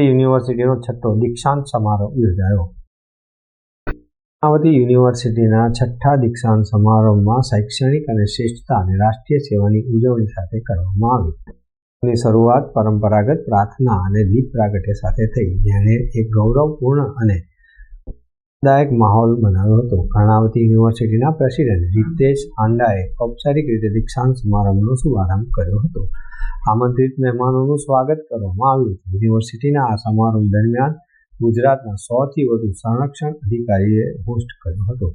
યુનિવર્સિટીનો છઠ્ઠો દીક્ષાંત સમારોહ યોજાયો. અમરાવતી યુનિવર્સિટીના છઠ્ઠા દીક્ષાંત સમારોહમાં શૈક્ષણિક અને શ્રેષ્ઠતા અને રાષ્ટ્રીય સેવાની ઉજવણી સાથે કરવામાં આવી. ની શરૂઆત પરંપરાગત પ્રાર્થના અને દીપ પ્રાગટ્ય સાથે થઈ. જેણે એક ગૌરવપૂર્ણ અને દાયક માહોલ બનાવ્યો હતો. કર્ણાવતી યુનિવર્સિટીના પ્રેસિડેન્ટ રીતેશ હાંડાએ ઔપચારિક રીતે દીક્ષાંત સમારંભનો શુભારંભ કર્યો હતો. આમંત્રિત મહેમાનોનું સ્વાગત કરવામાં આવ્યું હતું. યુનિવર્સિટીના આ સમારોહ દરમિયાન ગુજરાતના સોથી વધુ સંરક્ષણ અધિકારીએ હોસ્ટ કર્યો હતો.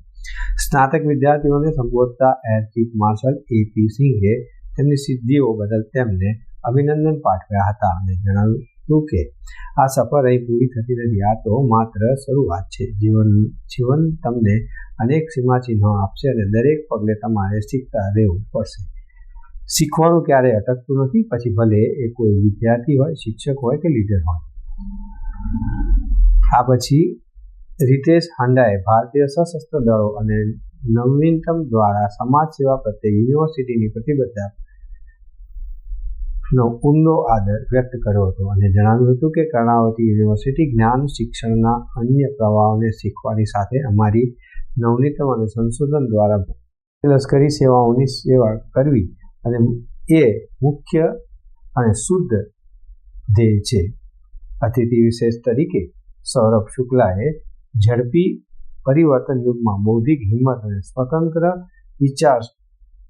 સ્નાતક વિદ્યાર્થીઓને સંબોધતા એર ચીફ માર્શલ એપી સિંઘે તેમની સિદ્ધિઓ બદલ તેમને અભિનંદન પાઠવ્યા હતા અને જણાવ્યું હતું કે, આ સફર અહીં પૂરી થતી નથી, આ તો માત્ર શરૂઆત છે. જીવન જીવન તમને અનેક સીમાચિહ્નો આપશે અને દરેક પગલે તમારે શીખતા રહેવું પડશે. શીખવાનું ક્યારેય અટકતું નથી, પછી ભલે એ કોઈ વિદ્યાર્થી હોય, શિક્ષક હોય કે લીડર હોય. આ પછી રીતેશ હાંડાએ ભારતીય સશસ્ત્ર દળો અને નવીનતમ દ્વારા સમાજ સેવા પ્રત્યે યુનિવર્સિટીની પ્રતિબદ્ધતા નો ઊંડો આદર વ્યક્ત કર્યો હતો અને જણાવ્યું હતું કે કર્ણાવતી યુનિવર્સિટી જ્ઞાન, શિક્ષણના અન્ય પ્રવાહોને શીખવાની સાથે અમારી નવનીતમ અને સંશોધન દ્વારા લશ્કરી સેવાઓની સેવા કરવી અને એ મુખ્ય અને શુદ્ધ ધ્યેય છે અતિથિ વિશેષ તરીકે સૌરભ શુક્લાએ ઝડપી પરિવર્તન યુગમાં બૌદ્ધિક હિંમત અને સ્વતંત્ર વિચાર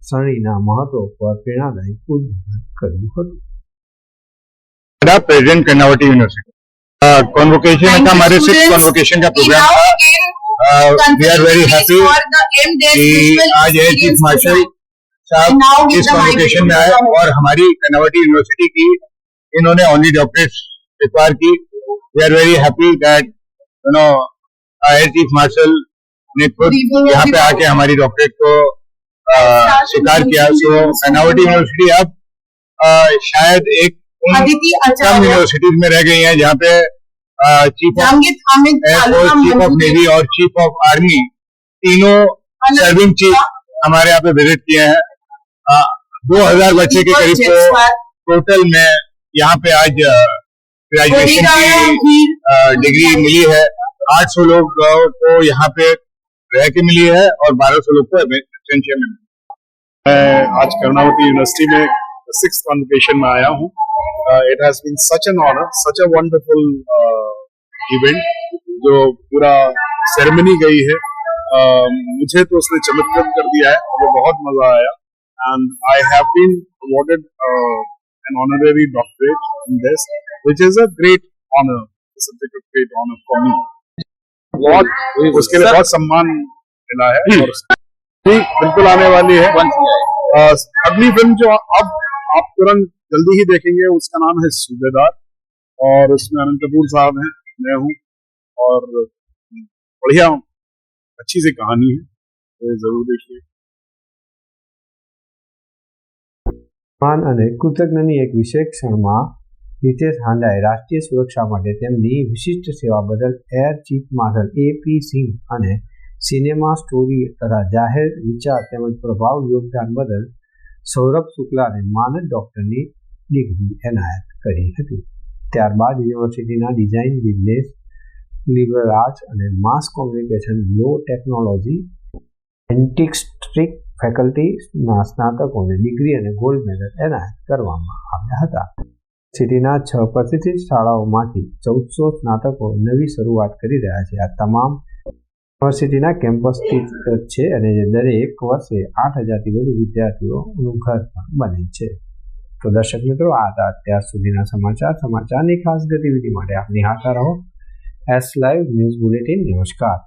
સરણીના મહત્વ પર પ્રેરણાદાયી ઉદ્બોધન કર્યું હતું president Karnavati university convocation Thank का you, हमारे सिक्स students. कॉन्वोकेशन का We प्रोग्राम now था begin Uh, we are very happy for the MDes कि Visual आज air chief Experience marshal Program. साहब इस कॉन्वोकेशन में आए और हमारी कर्नावती यूनिवर्सिटी की इन्होंने ऑनली डॉक्टरेट स्वीकार की। We are very happy that you know air chief marshal ने खुद यहाँ पे आके हमारी डॉक्टरेट को स्वीकार किया। सो कर्नावती यूनिवर्सिटी अब शायद एक कम यूनिवर्सिटीज में रह गई है जहाँ पे chief of chief of navy और चीफ ऑफ़ आर्मी तीनों सर्विंग चीफ हमारे यहाँ पे विज़िट किए हैं। दो हज़ार बच्चे के करीब को टोटल में यहाँ पे आज ग्रेजुएशन की डिग्री मिली है। 800 लोग को यहाँ पे रह के मिली है और 1200 लोग को एक्सटेंशन में मैं आज कर्नावती यूनिवर्सिटी में सिक्स कॉन्वोकेशन में आया हूँ। It has been such an honour such a wonderful event जो पूरा सेरेमनी गई है। uh, मुझे तो उसने चमत्कृत कर दिया है मुझे बहुत मज़ा आया। and I have been awarded an honorary doctorate in this which is a great honour such a great honour for me बहुत उसके लिए बहुत सम्मान मिला है और जी, बिल्कुल आने वाली है अ, अगली फिल्म जो अब आप तुरंत जल्दी ही देखेंगे उसका नाम है सूबेदार और उसमें अनंत कपूर साहब हैं मैं हूँ और बढ़िया अच्छी सी कहानी है तो ये जरूर देखिए માન અને કૃતજ્ઞની એક વિશેષ ક્ષણમાં રીતેશ હાંડાએ રાષ્ટ્રીય સુરક્ષા માટે તેમની વિશિષ્ટ સેવા બદલ air chief marshal A P Singh અને સિનેમા સ્ટોરી તથા જાહેર વિચાર તેમજ પ્રભાવ યોગદાન બદલ સૌરભ શુક્લાને માનદ ડોક્ટરની ડિગ્રી એનાયત કરી હતી. ત્યારબાદ યુનિવર્સિટીના ડિઝાઇન, બિઝનેસ, લિબરલ આર્ટ્સ અને માસ કોમ્યુનિકેશન, લો ટેકનોલોજી એન્ટિક્સ્ટ્રિક ફેકલ્ટીના સ્નાતકોને ડિગ્રી અને ગોલ્ડ મેડલ એનાયત કરવામાં આવ્યા હતા. સિટીના છ પ્રતિષ્ઠિત શાળાઓમાંથી ચૌદસો સ્નાતકો નવી શરૂઆત કરી રહ્યા છે. આ તમામ યુનિવર્સિટીના કેમ્પસ છે અને જે દરેક વર્ષે આઠ હજારથી વધુ વિદ્યાર્થીઓનું ઘર પણ બને છે. તો દર્શક મિત્રો આ હતા અત્યાર સુધીના સમાચાર. સમાચારની ખાસ ગતિવિધિ માટે આપની હાથા રહો. એસ લાઈવ ન્યૂઝ બુલેટિન નમસ્કાર.